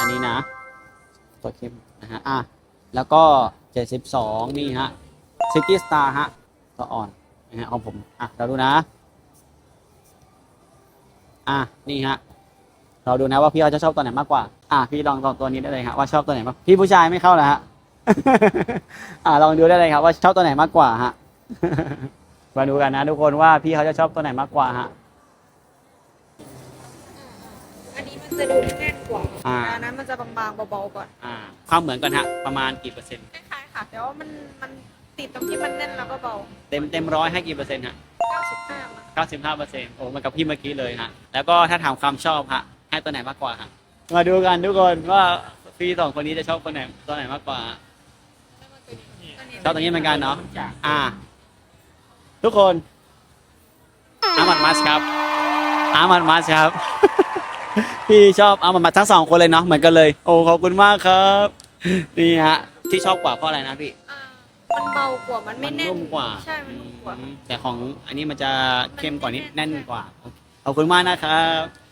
อันนี้นะ ตัวเข้มนะฮะอะแล้วก็เจ็ดสิบสองนี่ฮะซิตี้สตาร์ฮะตัวอ่อนนะฮะของผม อะ เราดูนะ อะ นี่ฮะ เราดูนะว่าพี่เขาจะชอบตัวไหนมากกว่า อะ พี่ลองลองตัวนี้ได้เลยครับว่าชอบตัวไหนมาก พี่ผู้ชายไม่เข้าเหรอฮะ อะลองดูได้เลยครับว่าชอบตัวไหนมากกว่าฮะ มาดูกันนะทุกคนว่าพี่เขาจะชอบตัวไหนมากกว่าฮะ นนี้มันจะดูแน่นกว่าอ่าอันนั้นมันจะบางๆเบาๆก่อนอ่าความเหมือนกันฮะประมาณกี่เปอร์เซ็นต์คล้ายๆค่ะแต่ว่ามันมันติดตรงที่มันแน่นแล้วก็เบาเต็มเต็มร้อยให้กี่เปอร์เซ็นต์ฮะ95มั้งเก้าสิบห้าเปอร์เซ็นต์โอ้เหมันกับพี่เมื่อกี้เลยฮะแล้วก็ถ้าถามความชอบฮะให้ตัวไหนมากกว่าฮะมาดูกันทุกคนว่าพี่สองคนนี้จะชอบคนไหนตัวไหนมากกว่าฮะชอบตัวนี้เหมือนกันเนาะ อ่า ทุกคนอามัดมัสครับอามัดมัสครับ พี่ชอบอามัดมัสทั้งสองคนเลยเนาะเหมือนกันเลย โอ้ขอบคุณมากครับนี่ฮะที่ชอบกว่าเพราะอะไรนะพี่อ่ามันเบากว่ามันไม่แน่น นุ่มกว่าใช่มันนุ่มกว่า อืมแต่ของอันนี้มันจะเข้มกว่านี้แน่แน่นนกว่าโอเคขอบคุณมากนะครับ